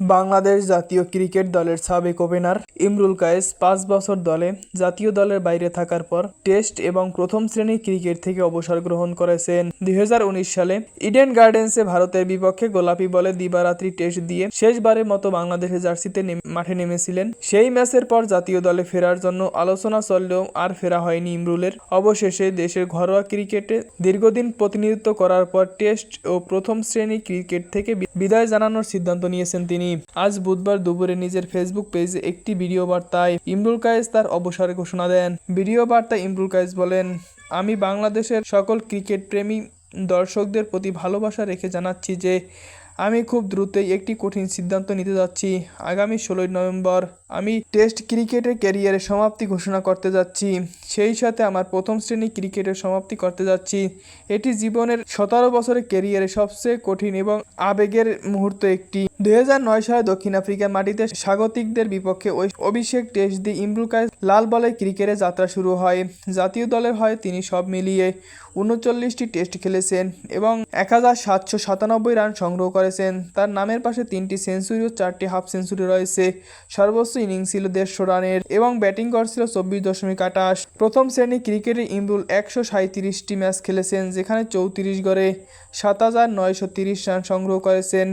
বাংলাদেশ জাতীয় ক্রিকেট দলের সাবেক ওপেনার ইমরুল কায়েস পাঁচ বছর দলে জাতীয় দলের বাইরে থাকার পর টেস্ট এবং প্রথম শ্রেণির ক্রিকেট থেকে অবসর গ্রহণ করেছেন। দু হাজার উনিশ সালে ইডেন গার্ডেন্সে ভারতের বিপক্ষে গোলাপি বলে দিবারাত্রি টেস্ট দিয়ে শেষবারের মতো বাংলাদেশের জার্সিতে মাঠে নেমেছিলেন। সেই ম্যাচের পর জাতীয় দলে ফেরার জন্য আলোচনা চললেও আর ফেরা হয়নি ইমরুলের। অবশেষে দেশের ঘরোয়া ক্রিকেটে দীর্ঘদিন প্রতিনিধিত্ব করার পর টেস্ট ও প্রথম শ্রেণি ক্রিকেট থেকে বিদায় জানানোর সিদ্ধান্ত নিয়েছেন তিনি। আজ বুধবার দুপুরে নিজের ফেসবুক পেজে একটি ভিডিও বার্তায় ইমরুল কায়েস তার অবসরে ঘোষণা দেন। ভিডিও বার্তায় ইমরুল কায়েস বলেন, আমি বাংলাদেশের সকল ক্রিকেট প্রেমী দর্শকদের প্রতি ভালোবাসা রেখে জানাচ্ছি যে, আমি খুব দ্রুতই একটি কঠিন সিদ্ধান্ত নিতে যাচ্ছি। আগামী ষোলোই নভেম্বর আমি টেস্ট ক্রিকেটের ক্যারিয়ারের সমাপ্তি ঘোষণা করতে যাচ্ছি। সেই সাথে আমার প্রথম শ্রেণি ক্রিকেটের সমাপ্তি করতে যাচ্ছি। এটি জীবনের সতেরো বছরের ক্যারিয়ারে সবচেয়ে কঠিন এবং আবেগের মুহূর্ত একটি। দুই হাজার নয় সালে দক্ষিণ আফ্রিকার মাটিতে স্বাগতিকদের বিপক্ষে ওই অভিষেক টেস্ট দিয়ে ইমরুকায় লাল বলে ক্রিকেটে যাত্রা শুরু হয়। জাতীয় দলের হয়ে তিনি সব মিলিয়ে উনচল্লিশটি টেস্ট খেলেছেন এবং এক হাজার সাতশো সাতানব্বই রান সংগ্রহ করেছেন। তার নামের পাশে তিনটি সেঞ্চুরি ও চারটি হাফ সেঞ্চুরি রয়েছে। সর্বোচ্চ ইনিংস ছিল দেড়শো রানের এবং ব্যাটিং করছিল চব্বিশ দশমিক আটাশ প্রথম শ্রেণি ক্রিকেটে ইমরুল একশো সাঁত্রিশটি ম্যাচ খেলেছেন, যেখানে চৌত্রিশ গড়ে সাত হাজার নয়শো তিরিশ রান সংগ্রহ করেছেন।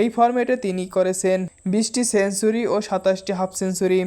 এই ফরম্যাটে তিনি করেছেন। বিশটি সেঞ্চুরি ও সাতাশটি হাফ সেঞ্চুরি।